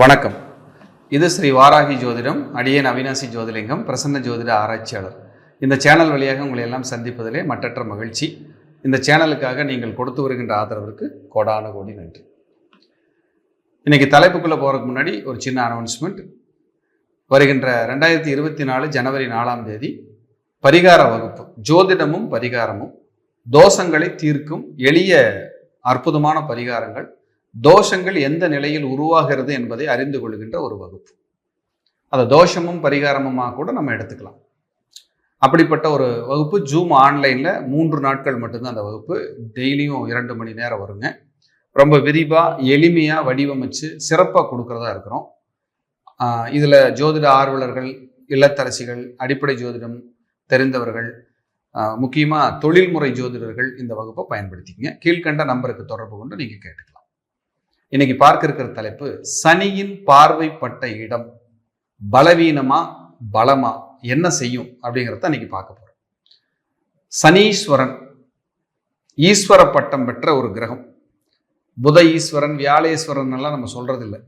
வணக்கம். இது ஸ்ரீ வாராகி ஜோதிடம் அடியேன் அவினாசி ஜோதிலிங்கம் பிரசன்ன ஜோதிட ஆராய்ச்சியாளர். இந்த சேனல் வழியாக உங்களை எல்லாம் சந்திப்பதிலே மற்றற்ற மகிழ்ச்சி. இந்த சேனலுக்காக நீங்கள் கொடுத்து வருகின்ற ஆதரவிற்கு கோடான கோடி நன்றி. இன்றைக்கி தலைப்புக்குள்ளே போகிறதுக்கு முன்னாடி ஒரு சின்ன அனௌன்ஸ்மெண்ட் வருகின்ற ரெண்டாயிரத்தி இருபத்தி நாலு ஜனவரி நாலாம் தேதி பரிகார வகுப்பு. ஜோதிடமும் பரிகாரமும். தோஷங்களை தீர்க்கும் எளிய அற்புதமான பரிகாரங்கள். தோஷங்கள் எந்த நிலையில் உருவாகிறது என்பதை அறிந்து கொள்கின்ற ஒரு வகுப்பு. அதை தோஷமும் பரிகாரமுமாக கூட நம்ம எடுத்துக்கலாம். அப்படிப்பட்ட ஒரு வகுப்பு ஜூம் ஆன்லைனில் மூன்று நாட்கள் மட்டும்தான் அந்த வகுப்பு. டெய்லியும் இரண்டு மணி நேரம் வருங்க. ரொம்ப விரிவாக எளிமையாக வடிவமைச்சு சிறப்பாக கொடுக்குறதா இருக்கிறோம். இதில் ஜோதிட ஆர்வலர்கள் இல்லத்தரசிகள் அடிப்படை ஜோதிடம் தெரிந்தவர்கள் முக்கியமாக தொழில்முறை ஜோதிடர்கள் இந்த வகுப்பை பயன்படுத்திக்கங்க. கீழ்கண்ட நம்பருக்கு தொடர்பு கொண்டு நீங்கள் கேட்டுக்கலாம். இன்னைக்கு பார்க்க இருக்கிற தலைப்பு சனியின் பார்வைப்பட்ட இடம் பலவீனமா பலமா என்ன செய்யும் அப்படிங்கிறத இன்னைக்கு பார்க்க போறோம். சனீஸ்வரன் ஈஸ்வர பட்டம் பெற்ற ஒரு கிரகம். புத ஈஸ்வரன் வியாழேஸ்வரன் எல்லாம் நம்ம சொல்றதில்லை.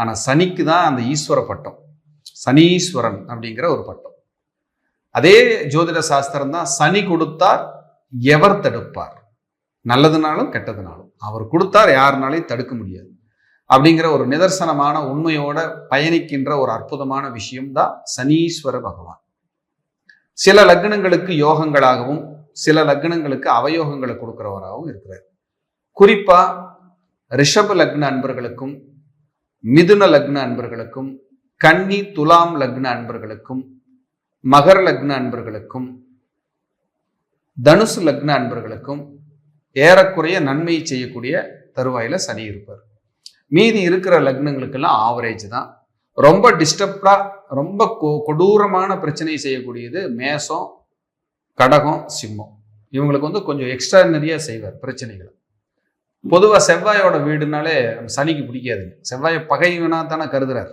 இல்லை சனிக்கு தான் அந்த ஈஸ்வர பட்டம் சனீஸ்வரன் அப்படிங்கிற ஒரு பட்டம். அதே ஜோதிட சாஸ்திரம் தான் சனி கொடுத்தார் எவர் தடுப்பார்? நல்லதுனாலும் கெட்டதுனாலும். அவர் கொடுத்தார் யாருனாலையும் தடுக்க முடியாது. அப்படிங்கிற ஒரு நிதர்சனமான உண்மையோட பயணிக்கின்ற ஒரு அற்புதமான விஷயம்தான் சனீஸ்வர பகவான். சில லக்னங்களுக்கு யோகங்களாகவும் சில லக்னங்களுக்கு அவயோகங்களை கொடுக்கிறவராகவும் இருக்கிறார். குறிப்பா ரிஷப லக்ன அன்பர்களுக்கும் மிதுன லக்ன அன்பர்களுக்கும் கன்னி துலாம் லக்ன அன்பர்களுக்கும் மகர லக்ன அன்பர்களுக்கும் தனுசு லக்ன அன்பர்களுக்கும் ஏறக்குறைய நன்மையை செய்யக்கூடிய தருவாயில சனி இருப்பார். மீதி இருக்கிற லக்னங்களுக்கெல்லாம் ஆவரேஜ் தான். ரொம்ப டிஸ்டர்ப்டாக ரொம்ப கொடூரமான பிரச்சனை செய்யக்கூடியது மேசம் கடகம் சிம்மம். இவங்களுக்கு வந்து கொஞ்சம் எக்ஸ்ட்ரானரியா செய்வார் பிரச்சனைகளை. பொதுவாக செவ்வாயோட வீடுனாலே சனிக்கு பிடிக்காதுங்க செவ்வாயை பகைவனா தானே கருதுறார்.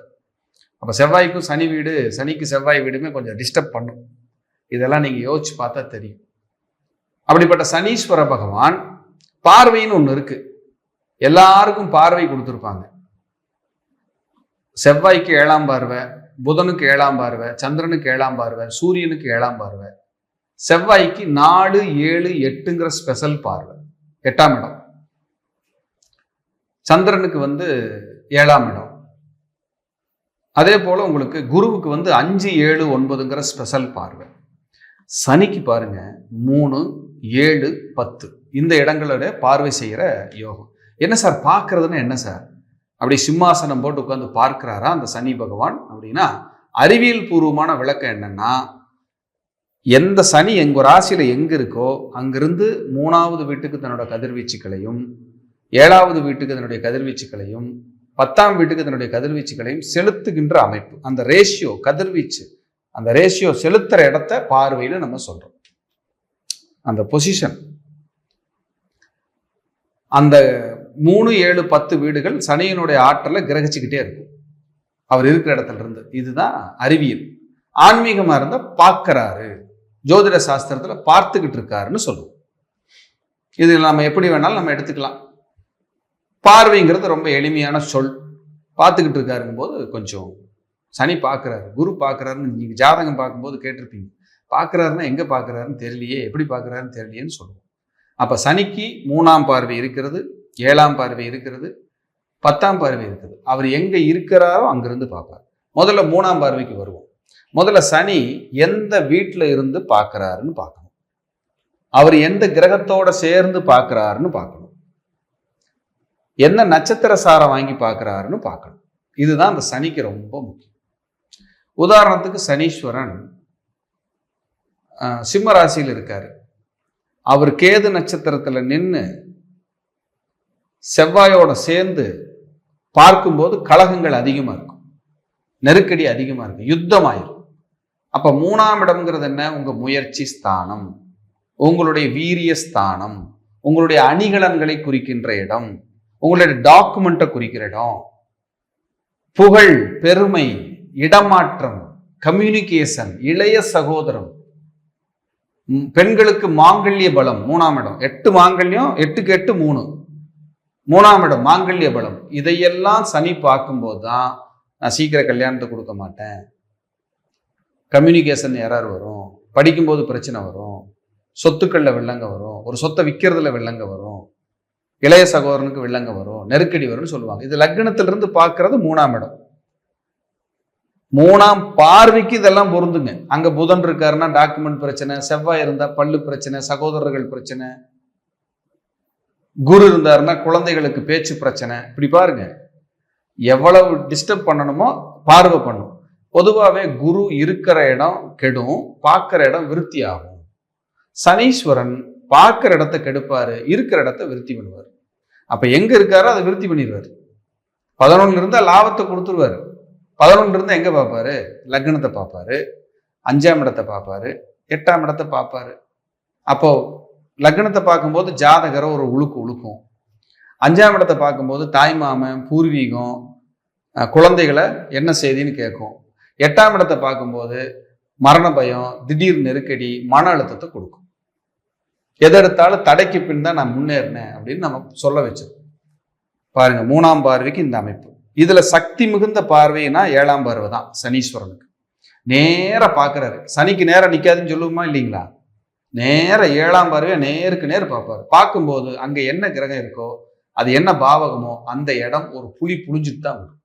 அப்போ செவ்வாய்க்கும் சனி வீடு சனிக்கு செவ்வாய் வீடுமே கொஞ்சம் டிஸ்டர்ப் பண்ணும். இதெல்லாம் நீங்கள் யோசிச்சு பார்த்தா தெரியும். அப்படிப்பட்ட சனீஸ்வர பகவான் பார்வைன்னு ஒன்று இருக்கு. எல்லாருக்கும் பார்வை கொடுத்துருப்பாங்க. செவ்வாய்க்கு ஏழாம் பார்வை புதனுக்கு ஏழாம் பார்வை சந்திரனுக்கு ஏழாம் பார்வை சூரியனுக்கு ஏழாம் பார்வை. செவ்வாய்க்கு நாலு ஏழு எட்டுங்கிற ஸ்பெஷல் பார்வை. எட்டாம் இடம். சந்திரனுக்கு வந்து ஏழாம் இடம். அதே போல உங்களுக்கு குருவுக்கு வந்து அஞ்சு ஏழு ஒன்பதுங்கிற ஸ்பெஷல் பார்வை. சனிக்கு பாருங்க மூணு ஏழு பத்து. இந்த இடங்களோட பார்வை செய்கிற யோகம். என்ன சார் பார்க்கறதுன்னா என்ன சார்? அப்படி சிம்மாசனம் போட்டு உட்காந்து பார்க்கிறாரா அந்த சனி பகவான் அப்படின்னா அறிவியல் பூர்வமான விளக்கம் என்னன்னா எந்த சனி எங்கள் ராசியில் எங்கே இருக்கோ அங்கிருந்து மூணாவது வீட்டுக்கு தன்னோட கதிர்வீச்சுக்களையும் ஏழாவது வீட்டுக்கு தன்னுடைய கதிர்வீச்சுக்களையும் பத்தாம் வீட்டுக்கு தன்னுடைய கதிர்வீச்சுகளையும் செலுத்துகின்ற அமைப்பு. அந்த ரேஷியோ கதிர்வீச்சு அந்த ரேஷியோ செலுத்துகிற இடத்த பார்வையில் நம்ம சொல்கிறோம் அந்த பொசிஷன் அந்த மூணு ஏழு பத்து வீடுகள் சனியனுடைய ஆற்றலை கிரகிச்சுக்கிட்டே இருக்கும். அவர் இருக்கிற இடத்துல இருந்து. இதுதான் அறிவியல். ஆன்மீகமா இருந்தா பார்க்கறாரு. ஜோதிட சாஸ்திரத்துல பார்த்துக்கிட்டு இருக்காருன்னு சொல்லுவோம். இது நம்ம எப்படி வேணாலும் நம்ம எடுத்துக்கலாம். பார்வைங்கிறது ரொம்ப எளிமையான சொல். பார்த்துக்கிட்டு இருக்காருங்கும்போது கொஞ்சம் சனி பார்க்குறாரு குரு பார்க்குறாருன்னு நீங்கள் ஜாதகம் பார்க்கும்போது கேட்டிருப்பீங்க. பார்க்குறாருன்னா எங்கே பார்க்குறாருன்னு தெரியலையே எப்படி பார்க்குறாருன்னு தெரியலையேன்னு சொல்லுவோம். அப்போ சனிக்கு மூணாம் பார்வை இருக்கிறது ஏழாம் பார்வை இருக்கிறது பத்தாம் பார்வை இருக்குது. அவர் எங்கே இருக்கிறாரோ அங்கிருந்து பார்ப்பார். முதல்ல மூணாம் பார்வைக்கு வருவோம். முதல்ல சனி எந்த வீட்டில் இருந்து பார்க்குறாருன்னு பார்க்கணும். அவர் எந்த கிரகத்தோட சேர்ந்து பார்க்குறாருன்னு பார்க்கணும். என்ன நட்சத்திர சாரம் வாங்கி பார்க்குறாருன்னு பார்க்கணும். இதுதான் அந்த சனிக்கு ரொம்ப முக்கியம். உதாரணத்துக்கு சனீஸ்வரன் சிம்ம ராசியில் இருக்காரு. அவர் கேது நட்சத்திரத்தில் நின்று செவ்வாயோட சேர்ந்து பார்க்கும்போது கழகங்கள் அதிகமாக இருக்கும். நெருக்கடி அதிகமாக இருக்கும் யுத்தமாயிரும். அப்போ மூணாம் இடம்ங்கிறது என்ன? உங்கள் முயற்சி ஸ்தானம். உங்களுடைய வீரிய ஸ்தானம். உங்களுடைய அணிகலன்களை குறிக்கின்ற இடம். உங்களுடைய டாக்குமெண்ட்டை குறிக்கிற இடம். புகழ் பெருமை இடமாற்றம் கம்யூனிகேஷன் இளைய சகோதரம் பெண்களுக்கு மாங்கல்ய பலம் மூணாம் இடம். எட்டு மாங்கல்யம் எட்டுக்கு எட்டு மூணு. மூணாம் இடம் மாங்கல்ய பலம். இதையெல்லாம் சனி பார்க்கும்போது தான் நான் சீக்கிரம் கல்யாணத்தை கொடுக்க மாட்டேன். கம்யூனிகேஷன் எரர் வரும். படிக்கும்போது பிரச்சனை வரும். சொத்துக்களில் வெள்ளங்க வரும். ஒரு சொத்தை விற்கிறதுல வெள்ளங்க வரும். இளைய சகோதரனுக்கு வெள்ளங்க வரும். நெருக்கடி வரும்னு சொல்லுவாங்க. இது லக்னத்திலிருந்து பார்க்கறது மூணாம் இடம். மூணாம் பார்வைக்கு இதெல்லாம் பொருந்துங்க. அங்க புதன் இருக்காருன்னா டாக்குமெண்ட் பிரச்சனை செவ்வாய் இருந்தா பல்லு பிரச்சனை சகோதரர்கள் பிரச்சனை. குரு இருந்தாருன்னா குழந்தைகளுக்கு பேச்சு பிரச்சனை. இப்படி பாருங்க. எவ்வளவு டிஸ்டர்ப் பண்ணணுமோ பார்வை பண்ணும். பொதுவாகவே குரு இருக்கிற இடம் கெடும் பார்க்குற இடம் விருத்தி ஆகும். சனீஸ்வரன் பார்க்குற இடத்த கெடுப்பாரு இருக்கிற இடத்த விருத்தி பண்ணுவார். அப்போ எங்கே இருக்காரோ அதை விருத்தி பண்ணிடுவார். பதினொன்னு இருந்தால் லாபத்தை கொடுத்துருவாரு. பதினொன்று இருந்து எங்கே பார்ப்பாரு லக்னத்தை பார்ப்பாரு அஞ்சாம் இடத்தை பார்ப்பாரு எட்டாம் இடத்தை பார்ப்பாரு அப்போ லக்னத்தை பார்க்கும்போது ஜாதகரை ஒரு உழுக்கு உழுக்கும். அஞ்சாம் இடத்தை பார்க்கும்போது தாய்மாமன் பூர்வீகம் குழந்தைகளை என்ன செய்தின்னு கேட்கும். எட்டாம் இடத்தை பார்க்கும்போது மரண பயம் திடீர் நெருக்கடி மன அழுத்தத்தை கொடுக்கும். எதெடுத்தாலும் தடைக்கு பின் தான் நான் முன்னேறினேன் அப்படின்னு நம்ம சொல்ல வச்சிருக்கோம். பாருங்க மூணாம் பார்வைக்கு இந்த அமைப்பு. இதுல சக்தி மிகுந்த பார்வைனா ஏழாம் பார்வை தான் சனீஸ்வரனுக்கு. நேராக பார்க்குறாரு. சனிக்கு நேரம் நிற்காதுன்னு சொல்லுவோமா இல்லைங்களா? நேர ஏழாம் பார்வையை நேருக்கு நேர் பார்ப்பாரு. பார்க்கும்போது அங்கே என்ன கிரகம் இருக்கோ அது என்ன பாவகமோ அந்த இடம் ஒரு புலி புளிஞ்சிட்டு தான் வரும்.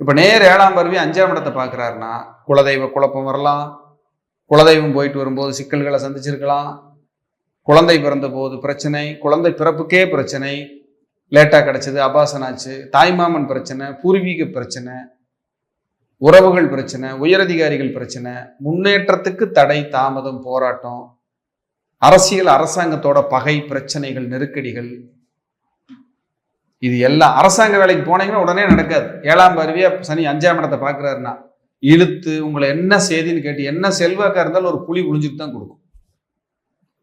இப்போ நேர் ஏழாம் பார்வையை அஞ்சாம் இடத்தை பார்க்கறாருன்னா குலதெய்வ குழப்பம் வரலாம். குலதெய்வம் போயிட்டு வரும்போது சிக்கல்களை சந்திச்சிருக்கலாம். குழந்தை பிறந்த போது பிரச்சனை குழந்தை பிறப்புக்கே பிரச்சனை லேட்டா கிடைச்சது அபாசனாச்சு தாய்மாமன் பிரச்சனை பூர்வீக பிரச்சனை உறவுகள் பிரச்சனை உயரதிகாரிகள் பிரச்சனை முன்னேற்றத்துக்கு தடை தாமதம் போராட்டம் அரசியல் அரசாங்கத்தோட பகை பிரச்சனைகள் நெருக்கடிகள். இது எல்லாம் அரசாங்க வேலைக்கு போனீங்கன்னா உடனே நடக்காது. ஏழாம் பார்வையா சனி அஞ்சாம் இடத்தை பார்க்குறாருன்னா இழுத்து உங்களை என்ன செய்தின்னு கேட்டு என்ன செல்வாக்காக இருந்தாலும் ஒரு புலி ஒழிஞ்சிட்டு தான் கொடுக்கும்.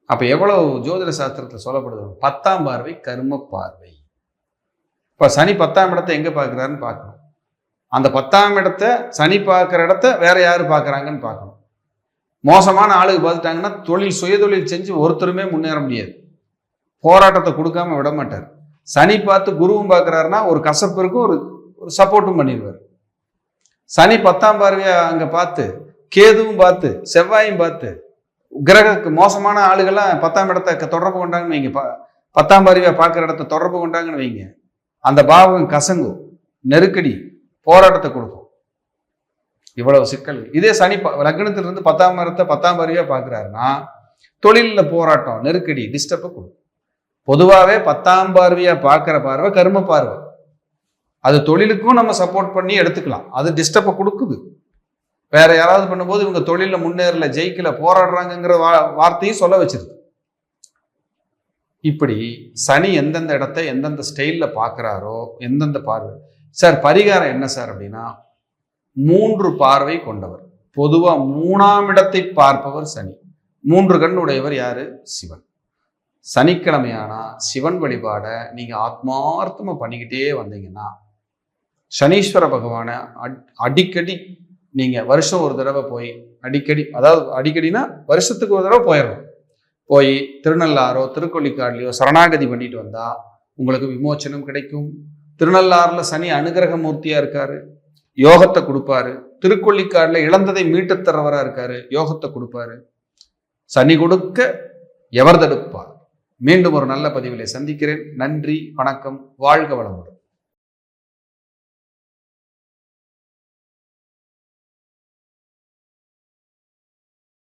அப்போ எவ்வளவு ஜோதிட சாஸ்திரத்தில் சொல்லப்படுது? பத்தாம் பார்வை கர்ம பார்வை. இப்போ சனி பத்தாம் இடத்தை எங்கே பார்க்கறாருன்னு பார்க்கணும். அந்த பத்தாம் இடத்த சனி பார்க்குற இடத்த வேற யார் பார்க்குறாங்கன்னு பார்க்கணும். மோசமான ஆளுக்கு பார்த்துட்டாங்கன்னா தொழில் சுயதொழில் செஞ்சு ஒருத்தருமே முன்னேற முடியாது. போராட்டத்தை கொடுக்காம விட மாட்டார். சனி பார்த்து குருவும் பார்க்குறாருன்னா ஒரு கசப்பு இருக்கும் ஒரு ஒரு சப்போர்ட்டும் பண்ணிடுவார். சனி பத்தாம் பார்வையாக அங்கே பார்த்து கேதுவும் பார்த்து செவ்வாயும் பார்த்து கிரகக்கு மோசமான ஆளுகள்லாம் பத்தாம் இடத்த தொடர்பு கொண்டாங்கன்னு வைங்க. ப- பத்தாம் பார்வையாக பார்க்குற இடத்த தொடர்பு கொண்டாங்கன்னு வைங்க. அந்த பாவம் கசங்கும் நெருக்கடி போராட்டத்தை கொடுக்கும். இவ்வளவு சிக்கல். இதே சனி ப- லக்னத்திலிருந்து பத்தாம் மரத்தை பத்தாம் பார்வையா பார்க்கறாருன்னா தொழிலில் போராட்டம் நெருக்கடி டிஸ்டர்பை கொடுக்கும். பொதுவாகவே பத்தாம் பார்வையாக பார்க்குற பார்வை கர்ம பார்வை. அது தொழிலுக்கும் நம்ம சப்போர்ட் பண்ணி எடுத்துக்கலாம். அது டிஸ்டர்பை கொடுக்குது. வேற யாராவது பண்ணும்போது இவங்க தொழிலில் முன்னேறல ஜெயிக்கல போராடுறாங்கங்கிற வா வார்த்தையும் சொல்ல வச்சிருது இப்படி சனி எந்தெந்த இடத்த எந்தெந்த ஸ்டைலில் பார்க்குறாரோ எந்தெந்த பார்வை. சார் பரிகாரம் என்ன சார் அப்படின்னா மூன்று பார்வை கொண்டவர். பொதுவாக மூணாம் இடத்தை பார்ப்பவர் சனி. மூன்று கண் உடையவர் யாரு? சிவன். சனிக்கிழமையானா சிவன் வழிபாடை நீங்கள் ஆத்மார்த்தமாக பண்ணிக்கிட்டே வந்தீங்கன்னா சனீஸ்வர பகவானை அட்- அடிக்கடி நீங்கள் வருஷம் ஒரு தடவை போய் அடிக்கடி அதாவது அடிக்கடினா வருஷத்துக்கு ஒரு தடவை போயிடணும் போய் திருநள்ளாரோ திருக்கொள்ளிக்காடுலையோ சரணாகதி பண்ணிட்டு வந்தால் உங்களுக்கு விமோச்சனம் கிடைக்கும். திருநள்ளாறில் சனி அனுகிரக மூர்த்தியாக இருக்காரு. யோகத்தை கொடுப்பாரு. திருக்கொள்ளிக்காடில் இழந்ததை மீட்டு தரவரா இருக்காரு. யோகத்தை கொடுப்பாரு. சனி கொடுக்க எவர் தடுப்பார் மீண்டும் ஒரு நல்ல பதிவிலை சந்திக்கிறேன். நன்றி வணக்கம் வாழ்க வளமுடன்.